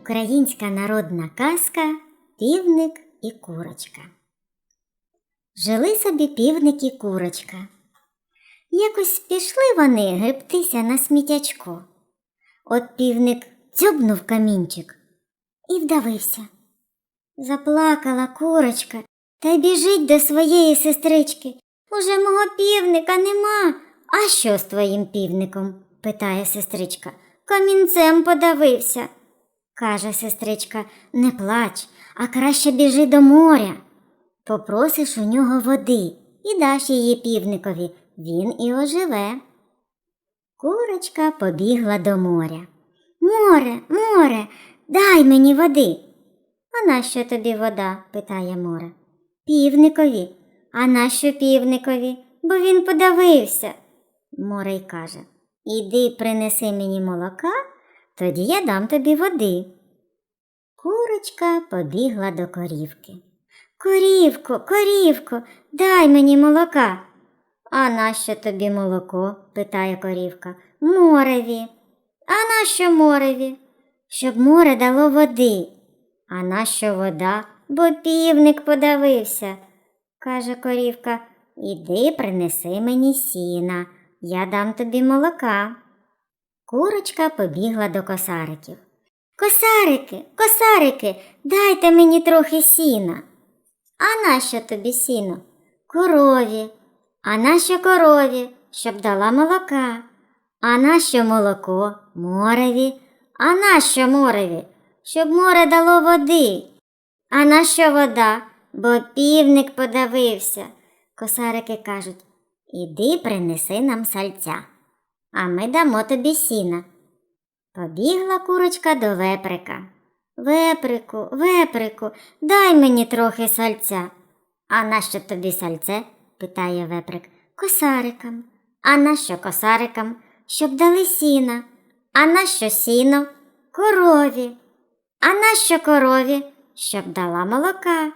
Українська народна казка Півник і курочка. Жили собі півник і курочка. Якось пішли вони гребтися на сміттячко. От півник дзьобнув камінчик і вдавився. Заплакала курочка та біжить до своєї сестрички. Уже мого півника нема. А що з твоїм півником? питає сестричка. Камінцем подавився. Каже сестричка, не плач, а краще біжи до моря. Попросиш у нього води і даш її півникові, він і оживе. Курочка побігла до моря. Море, море, дай мені води. А нащо тобі вода? питає море. Півникові. А нащо півникові? Бо він подавився. Море й каже Іди принеси мені молока, тоді я дам тобі води. Курочка побігла до корівки. Корівко, корівко, дай мені молока. А нащо тобі молоко? питає корівка. Мореві. А нащо мореві? Щоб море дало води. А нащо вода? Бо півник подавився. каже корівка. Іди принеси мені сіна, я дам тобі молока. Курочка побігла до косариків. Косарики, косарики, дайте мені трохи сіна. А нащо тобі сіно? Корові. А нащо корові, щоб дала молока? А нащо молоко? Мореві. А нащо мореві? Щоб море дало води. А нащо вода? Бо півник подавився. Косарики кажуть Іди принеси нам сальця, а ми дамо тобі сіна. Побігла курочка до веприка. Веприку, веприку, дай мені трохи сальця. А нащо тобі сальце? питає веприк. Косарикам. А нащо косарикам? Щоб дали сіна. А нащо сіно? Корові. А нащо корові? Щоб дала молока.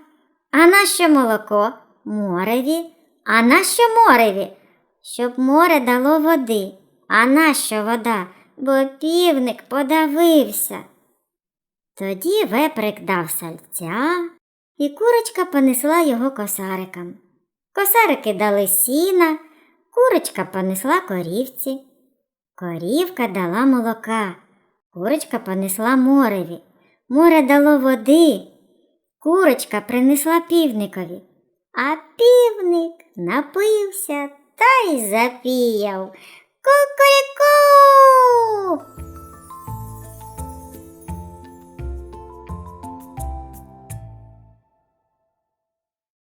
А нащо молоко? Мореві. А нащо мореві? Щоб море дало води. А нащо вода? Бо півник подавився. Тоді веприк дав сальця, і курочка понесла його косарикам. Косарики дали сіна, курочка понесла корівці. Корівка дала молока, курочка понесла мореві. Море дало води. Курочка принесла півникові, а півник напився та й запіяв. ココレコー